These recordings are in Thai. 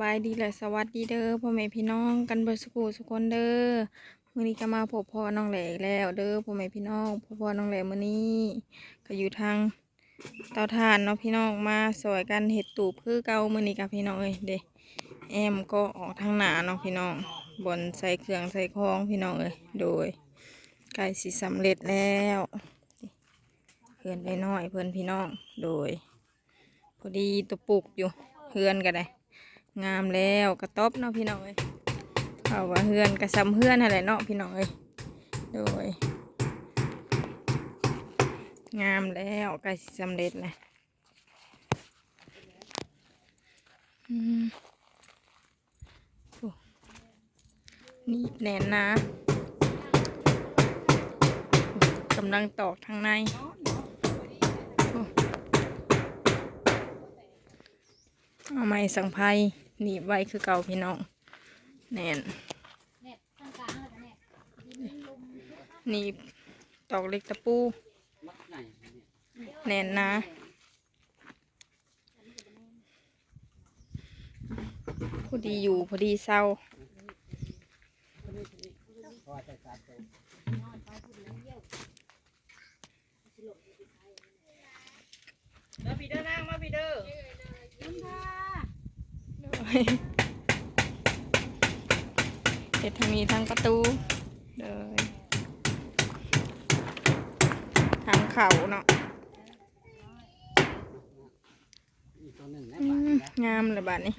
บายดีและสวัสดีเด้อพ่อแม่พี่น้องกันเบิดสุขสุกคนเด้อมื้อนี้ก็มาพบพ่อน้องแหลกแล้ว เด้อพ่อแม่พี่น้องพ่อพ่อน้องแหลมื้อนี้ก็อยู่ทางเตาถ่านเนาะพี่น้องมาสวยกันเห็ดตูบคือเก่ามื้อนี้กับพี่น้องเอ้ยเด้แอมก็ออกทางหน้าเนาะพี่น้องบนใส่เครื่องใส่ของพี่น้องเอ้ยโดยใกล้สิสำเร็จแล้วเพื่อนได้น้อยเพื่อนพี่น้องโดยพอดีตัวปลูกอยู่เฮือนกันได้ งามแล้วกระต๊อบเนาะพี่น้องเอ้ยเอาว่าเฮือนกระซำเฮือนอะไรเนาะพี่น้องเอ้ยโดย งามแล้วใกล้สำเร็จแล้วอืมนี่แน่นนะกำลังตอกทางในเอาไม้สังไพ หนีบไว้คือเก่าพี่น้องแน่นหนีบตอกเล็กตะปู แน่นนะพอดีอยู่พอดีเศร้ามาพี่เด้อนั่งมาพี่เด้อ เห็ดทางนี้ทางประตูเลยทางเขาเนาะอืมงามเลยบ้านนี้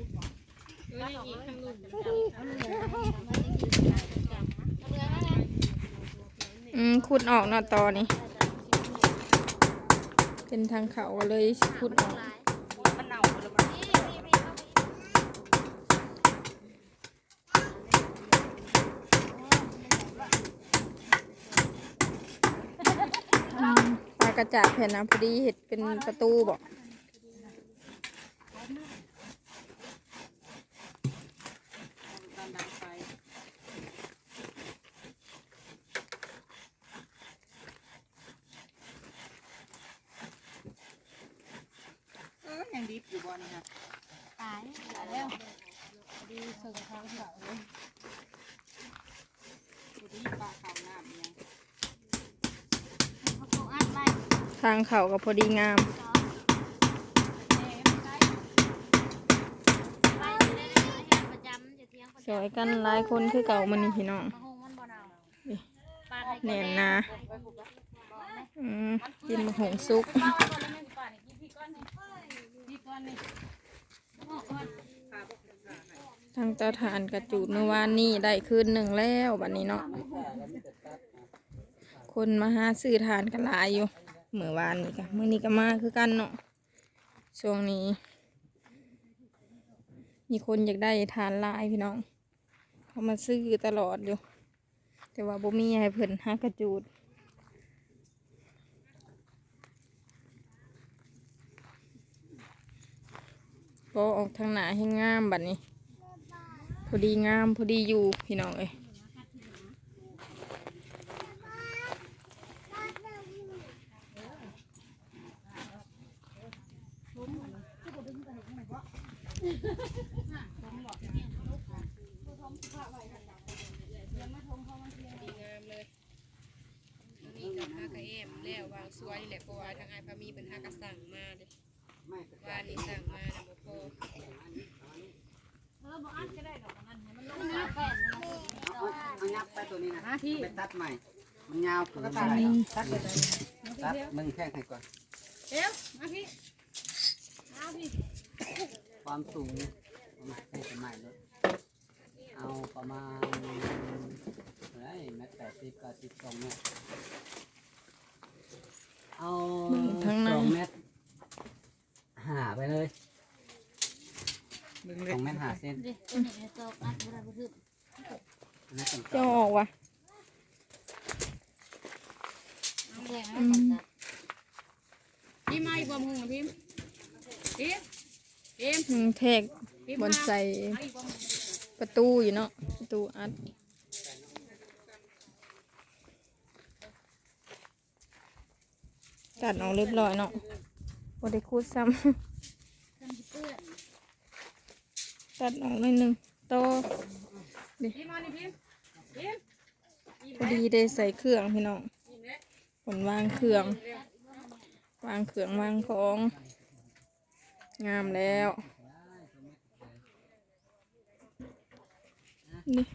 อืมขุดออกเนาะตอนี้ เป็นทางเขาก็เลยขุดออก มันเน่าหมดแล้วมัน อืมปลา กระจาดแผ่นนะพอดีเห็ดเป็นประตูบอกตอนดังไฟเออยังดิบอยู่บ่นี่ครับตายตายแล้วดีส่งทางเขาเลยดูดิปลาขาวน้ำยังเขาคงอัดไว้ ทางเขาก็พอดีงาม สวยกันหลายคนคือเก่ามันนี่พี่น้องเนาปลาไทยแน่นนะอืมกินมะหงซุกทางเตาถ่านกระจูดเมื่อวานนี่ได้คืนหนึ่งแล้วบัดนี้เนาะคนมาหาซื้อทานกันหลายอยู่ เมื่อวานนี้กะมื่อนี้ก็มาคือกันเนาะช่วงนี้ มีคนอยากได้ทานลายพี่น้องเขามาซื้อตลอดอยู่ แต่ว่าบ่มีให้เพิ่นหากระจูดก็ออกทางหนาให้งามบัดนี้ พอดีงามพอดีอยู่พี่น้องเอ้ยงามเลย นี่กับฮากะเอมแล้ววางสวยแหละเพราะว่าทางไอพามีเป็นฮากะสั่งมาเด้วานนี้สั่งมานะบ่พอเออบ่อัดก็ได้ดอกมันให้มันลงมาแป้นมันเอายับไปตัวนี้นะไปตัดใหม่ มันยาวเกินไปตัดเลยตัดมึงแค่ไหนก่อนเดี๋ยวมาพี่เอาพี่ ความสูงประมาณให้เป็นใหม่เลยเอาประมาณเฮ้ยเมตรแปดสิบแปดสิบสองเมตรเอาสองเมตรหาไปเลยสองเมตรหาเส้นดิตัวนี้ตอกอัดบ่ได้บ่ถึกอันนั้นเป็นเจ้าออกวะเอาแรงให้มันตัดพี่มาอีกบ่มึงพี่พี่พี่ อืมแทกบนใส่ประตูอยู่เนาะประตูอัดตัดออกเรียบร้อยเนาะบ่ได้คูดซ้ำกันสิเปื้อนตัดออกหน่อยหนึงโตพิมพ์มานี่พิมพ์พิมพ์พอดีได้ใส่เครื่องพี่น้องผลวางเครื่อง วางเครื่องวางของ งามแล้ว นี่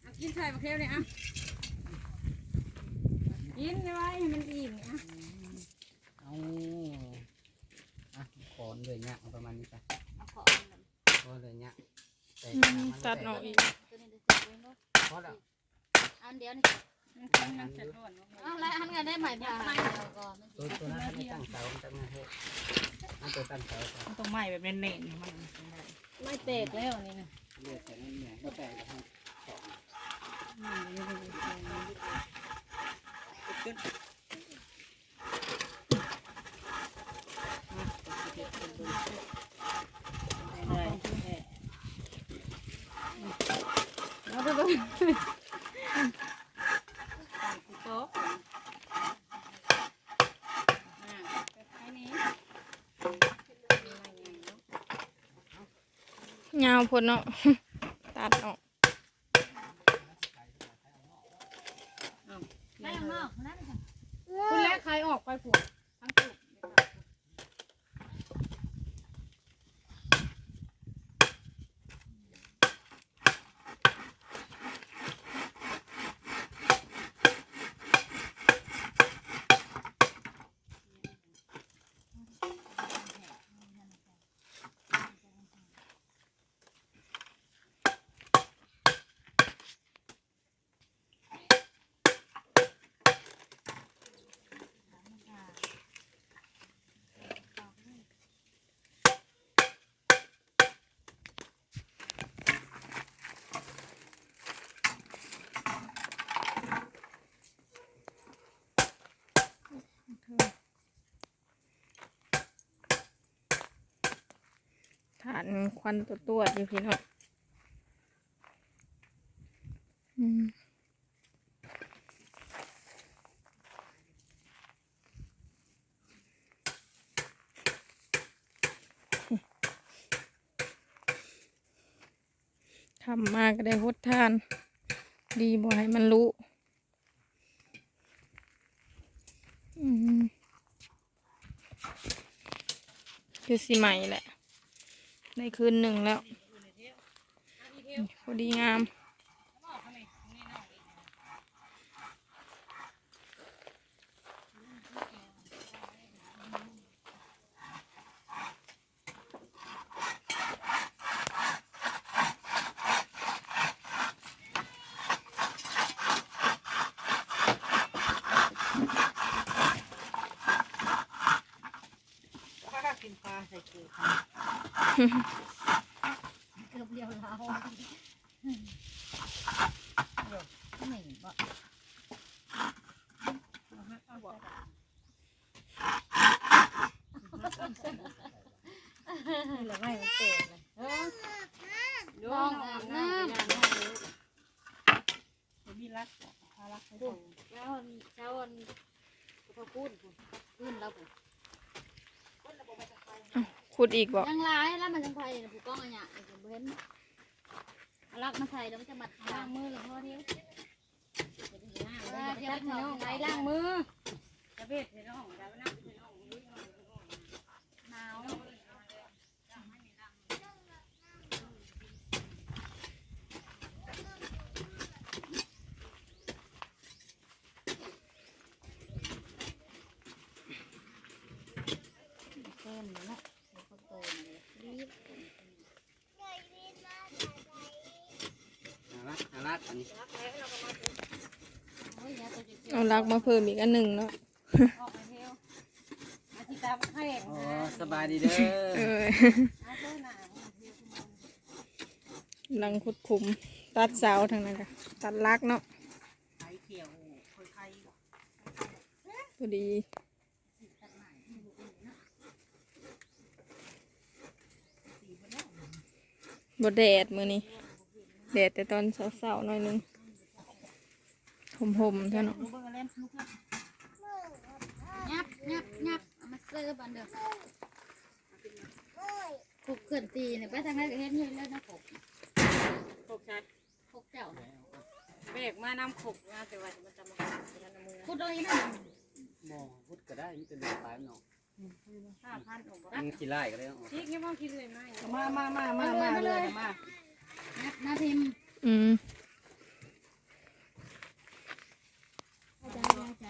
เอากินใส่มะเขือเนี่ยอะกินไว้ให้มันอิ่มอะเอาอะขอนเลยเนี่ยเอาประมาณนี้ไปเอาขอขอเลยเนี่ยแต่อืมตัดออกอีกตัวนี้จะเจ็บไว้เนาะพอแล้ว อันเดียวนี่เอาแล้วอันกันได้ใหม่ผ่าแล้วก็ตัวตัวนั้นไม่ตั้งเสาตั้งหน้าเฮ้อันตัวตั้งเสาก่อนมันต้องไหม้แบบเน่นๆมันไม่เตกแล้วนี่นะเลือดแต่นั่นเนี่ยก็แต่ก็ให้สองเอาไปเลยโต๊ะอันนี้ ยาว พดเนาะ ตัดออก ไม่ยังนอกนั่นค่ะ คุณแรกใครออกไปผัวทั้งกลุ่ม ฐานควันตัวตัวๆอยู่พี่น้องทำมาก็ได้หดทาน ดีบ่ให้มันรู้คือสิใหม่แหละ ในคืนหนึ่งแล้วพอดีงาม กินปลาใส่เกลือ เกือบเดียวเราไม่บ่เหลือไม่มันเตะเลยเออลองอาบน้มีรักพารักให้ดูำเจ้าเจ้าพอพูดขึ้นแล้วผม ขุดอีกบอกยังร้ายแล้วมันยังไทยผูกล้องอันเนี้ยเห็นรักมาใส่แล้วมันจะมัดล้างมือหรือพ่อเที่ยวเที่ยวน้องไหนล้างมือจะเบ็ดให้น้องได้ไหมนะให้น้อง หนาว เต็มเลยนะเดี๋ยวเขาโตมาเลยรีบ น่ารักน่ารักอันนี้โอ้ยยาตัวจิ๋วเอาลักมาเพิ่มอีกอันหนึ่งเนาะออกมาเที่ยวอาทิตย์ตาแห้งโอ้สบายดีเด้เออออาเจ้าหนาลังขุดขุมตัดเสาทางนั้นค่ะตัดลักเนาะไข่เขียวคอยไข่พอดี บดแดดมือนี้แดดแต่ตอนเสาๆหน่อยหนึงห่มๆเท่านั้นลูกเบิ้งเล่นลูกยับยับยับเอามาเสิร์ฟบันเด้อขบเกินตีเนี่ยไปทางไหนก็เห็นอยู่แล้วนะขบขกชัดขบเจ้าเบรกมานำขกมาแต่ว่ามันจะมาขกกันมือพูดเลยนะหมอพุดก็ได้มันจะเดือดตายเนาะ ห้าพันออกมันกี่ไร่ก็ได้เอาออกพริกนี่ว่าคิดเลยไหมมามามามามาเลยมานับนาทิมอืม ใจใจ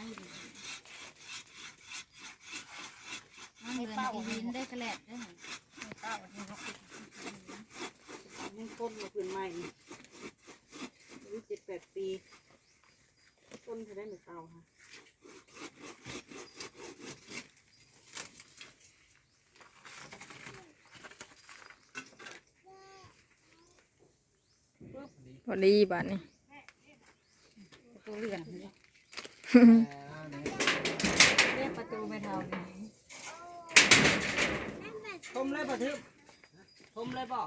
มันเงินอีวินได้กระแลดได้ ยังต้นมาพื้นใหม่อายุเจ็ดแปดปี ต้นจะได้หนึ่งเตาค่ะ พ อดีบัดนี้ตัวเหลืองเรียกประตูไม่เท่านี่ทมเลยป่ะทึบทมเลยป่ะ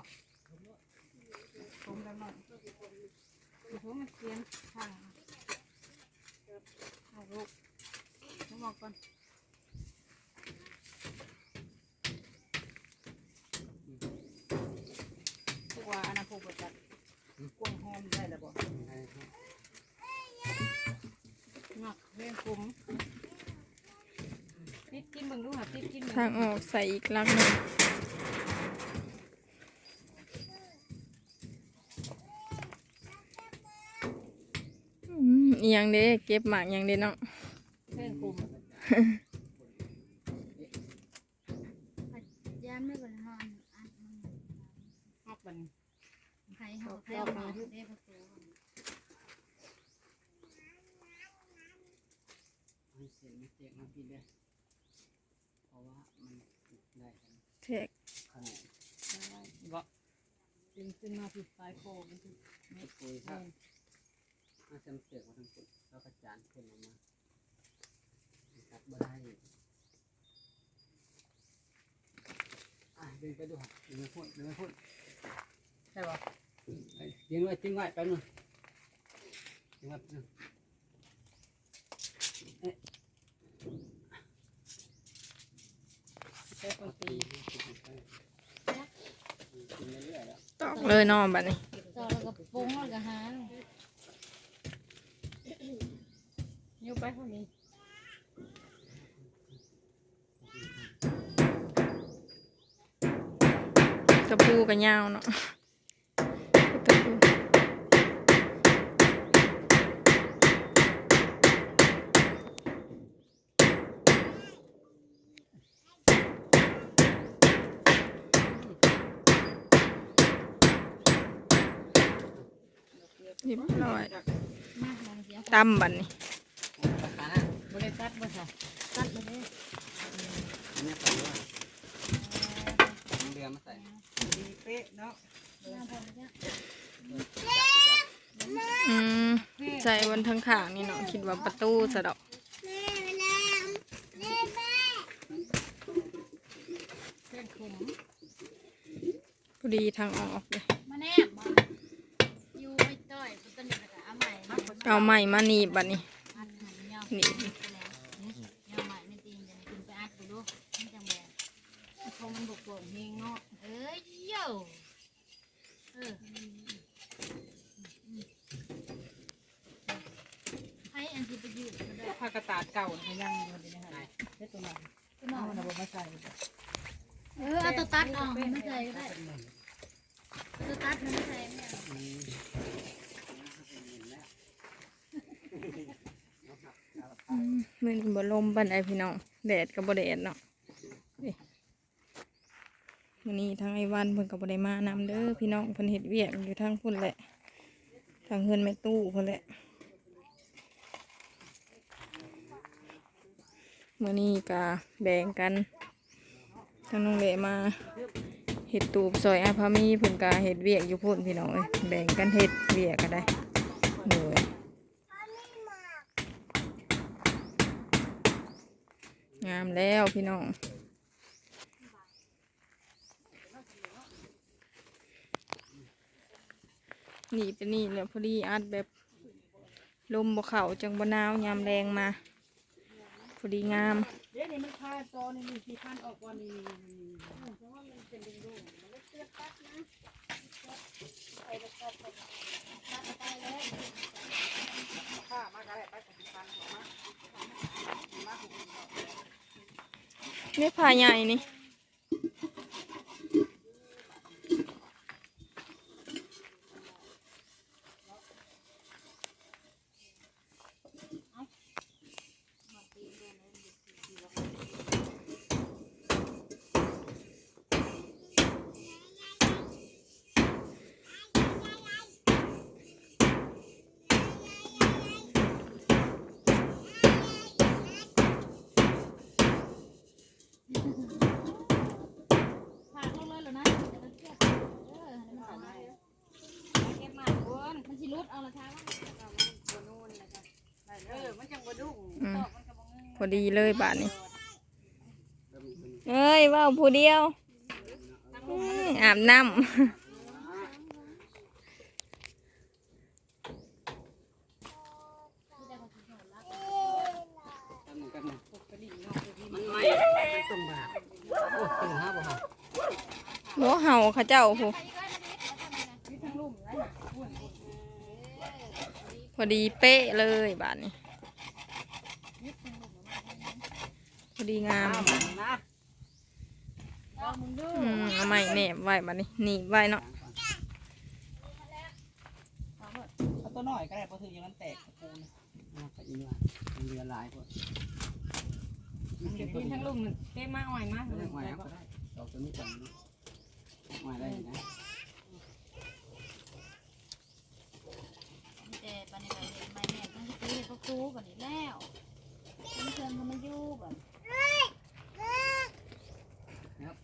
ทมแล้วหน่อยโอ้มันเสียงทางเอาลูกต้องบอกก่อนวกว่าอนนั้นพวกแบบจัดกวาง อมได้แล้วป่ะหนักเรื่องกลุ่มปิดกินเบิ่งดูค่ะปิดกินเบิ่งทางออกใส่อีกลักหนึ่งอืมอหยังเด้เก็บหมากอหยังเด้เนาะ เรื่องกลุ่ม ยามไม่บริหารอัน ออกมัน ใครเขาใครมาได้ประตู ให้เสียงไม่เจ๊กมาพี่เด้อเพราะว่ามันได้กันแทกขนาดบ่ดึงขึ้นมาผิดปลายโค้งมันสิไม่คุยครับอาจำเสียงมาทั้งคนแล้วก็จานคนออกมาตัดบ่ได้อะดึงไปดูครับดึงไปพูดดึงไปพูดใช่ป่ะไปดึงไว้ทิ้งไว้แป๊บนึงทิ้งไว้แป๊บนึง ช่คนตีตีกินเรื่อยๆแล้วตอกเลยเนาะบัดนี้ต่อแล้วก็ปรุงแล้วก็หานิ้วไปเท่านี้กระปูกระยาวเนาะตะปูเรี ยบร้อกตำบัดนี้ราคาน่ะบริษัทตัดเลยอันนี้ใส่วยเรือมาใส่ดีเป๊ะเนาะอืมใส่บนทั้งขางนี่เนาะคิดว่าประตูสะดอกพอดีทางออกเลย มาแนบอยู่ไว้ต้อยต้นเดียวกันเอาใหม่ เอาใหม่มาหนีบบัดนี้อัดหันยาวหนีบยาวใหม่ไม่ตีนจะกินไปอัดดูดูมันจังแบบคงมันบกบกเฮงเนาะเอ้ยโย่เออให้อันที่ไปอยู่ก็ได้ผ้ากระตาดเก่ามันยังอยู่ดีนะคะได้ตัวไหนก็นอเอานหน้าบ่มาใส่เออเอาตัวตัดออกไม่ใส่ก็ได้ตัวตัดมันไม่ใส่ไม่เอา มอืมมือนบ่ลมบันไดพี่น้องแดดก็บ่แดดเนาะนี่มื้อนี้ทางไอ้วันเพิ่นก็บ่ได้มานำเด้อพี่น้องเพิ่นเฮ็ดเวียกอยู่ทางพุ่นแหละ ทางเฮือนแม่ตู้พุ่นแหละมื้อนี้ก็แบ่งกันทางน้องเลมาเฮ็ดตูบซอยอาพามีเพิ่นก็เฮ็ดเวียกอยู่พุ่นพี่น้องเอ้ยแบ่งกันเฮ็ดเวียกก็ได้โดย งามแล้วพี่น้อง นี่เป็นนี่เลยพอดีอัดแบบลมบ่เข่าจังบ่นาวยามแรงมา พอดีงาม เดี๋ยวนี้มันคาตอนนี้สี่พันออกก่อนนี่ ข้ามาก็ได้ไปกับสิบพันของมามาหกหมื่นดอก นี่ผ้าใหญ่นี่ ฝากลงเลยเหรอนะเดี๋ยวเราเทียบเออให้มันเอามาเก็บมา คนมันสิรุดเอาละค่ะเออมันจังบ่ดุ้งอืมตอกมันก็บ่งึ้งพอดีเลยบาทนี้เริ่มเป็นเอ้ยว่าวผู้เดียวอืมอาบน้ำทำเหมือนกันนะมันไม่มันตรงแบบโอ้ตื่นห้าบ่ฮะโลเห่าเขาเจ้าผู้ พอดีเป๊ะเลยบาทนี้พอดีงามอ้าวมันนะอืมเอาไม้แหนบไว้บาทนี้หนีบไว้เนาะเอาตัวหน่อยก็ได้เพราะถืออย่างนั้นแตกปูนน่าจะอีว่ามันเรือหลายพวกมีทั้งลุงเต้มากอ่อยมากไม่ได้หมายก็ได้ดอกตัวนี้จังนะหมายได้อยู่นะ แต่ปันนี้ก็เห็นไม้แม่ตั้งที่ตีก็ครูบัดนี้แล้วมันเชิญมันมาอยู่บัดครับ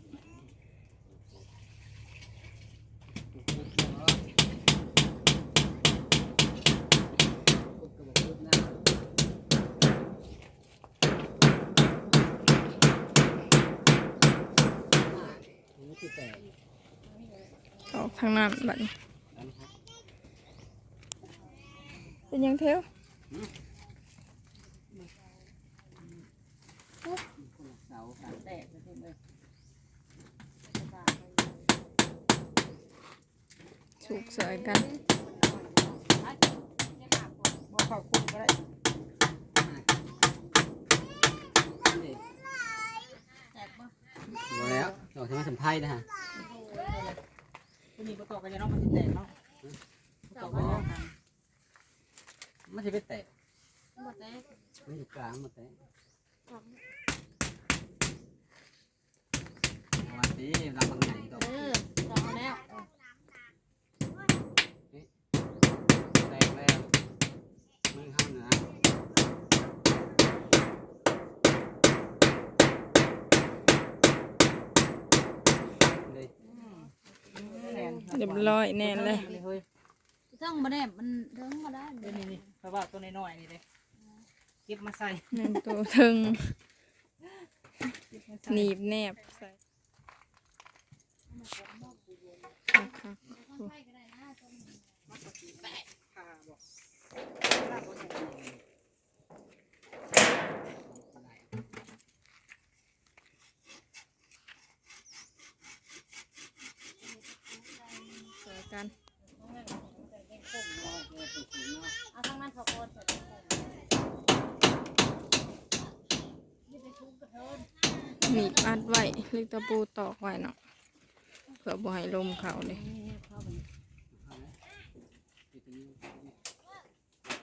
ปุ๊บก็บอนออกทางนั้นบาทนี้แล้วนะครับ เป็น ยังเทวเสาค่ะแตกเลยเลยสุกเสยกันบ่เข้าคุกก็ได้นี่แตกบ่บอกแล้วดอกที่มาสัมไพ่นะฮะตัวนี้บ่ตอกกันจะเนาะมันสิแตกเนาะบ่ตอกกันเนาะ มันจะไปแตกบ่แตกมันอยู่กลางมาแตกวันนี้รับบางใหญ่ดอกเออตอกแล้วแตกแล้วมือเข้าเหนือเลยแน่นเรียบร้อยแน่นเลย เฮ้ยต้องบ่ได้มันเถิงบ่ได้เดี๋ยวนี่นี่เพราะว่าตัวน้อยๆนี่เลยเก็บมาใส่หนึ่งตัวถึงเก็บมาใส่หนีบแนบใส่ครับขาบอกเสยกัน เอาทางนั้นเขาโกนเสร็จ หนีบอัดไว้เล็กตะปูตอกไว้เนาะเพื่อบ่ให้ลมเขาเลย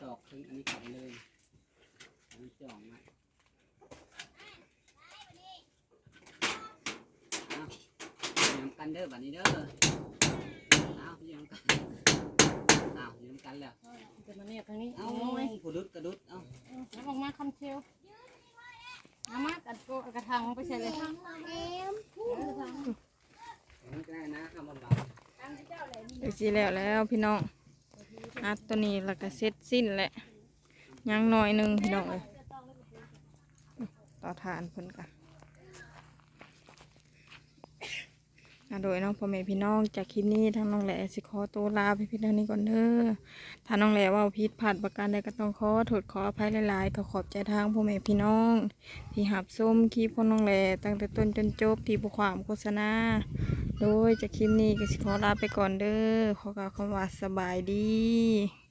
ดอกถึงอันนี้ขันเลยอันนี้จ่องมาเอาอยู่น้ำกันเด้อบัดนี้เด้อเอาอยู่น้ำกันเอาอยู่น้ำกันแล้วจะมาเนี่ยทางนี้เอาเอาไว้ผู้ดุดกระดุดเอาแล้วออกมาคำเชล เอามากัดโกกระถางไปใส่เลยมันก็ได้นะคำบำบัดเดี๋ยวสิแล้วแล้วพี่น้องอัดตัวนี้แล้วก็เสร็จสิ้นแหละยังน้อยหนึงพี่น้องเอ้ยต่อทานเพิ่นกัน อะโดยน้องพ่อแม่พี่น้องจากคลิปนี้ทางน้องแหล่สิขอตัวลาไปเพียงเท่านี้ก่อนเด้อถ้าน้องแหล่ว่าผิดพลาดประการใดก็ต้องขอโทษขออภัยหลายๆก็ขอบใจทางพ่อแม่พี่น้อง ที่หับส้มคลิปของน้องแหล่ตั้งแต่ต้นจนจบที่บุความโฆษณา โดยจากคลิปนี้ก็สิขอลาไปก่อนเด้อขอกล่าวคำว่าสบายดี